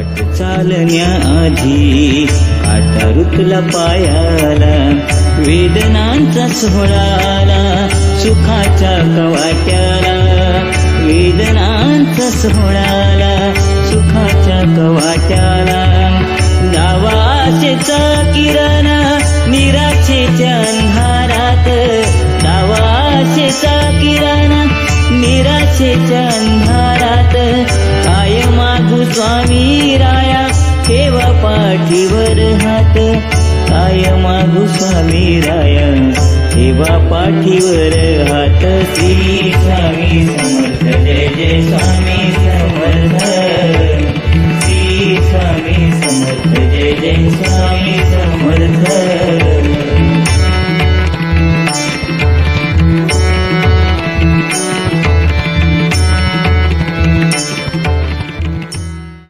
आठ चालण्या आधी काटा रुतला पायाला वेदनांचा सोहळाला सुखाच्या कवाट्याला. वेदनांचा सोहळाला सुखाच्या कवाट्याला. दावाशेचा किरण निराशेच्या अंधारात दावाशेचा किरण निराशेच्या अंधारात. स्वामी राया ठेव पाठीवर हात. काय मागू स्वामी राया ठेवा पाठीवर हात. श्री स्वामी समर्थ जय जय स्वामी समर्थ. श्री स्वामी समर्थ जय जय स्वामी समर्थ.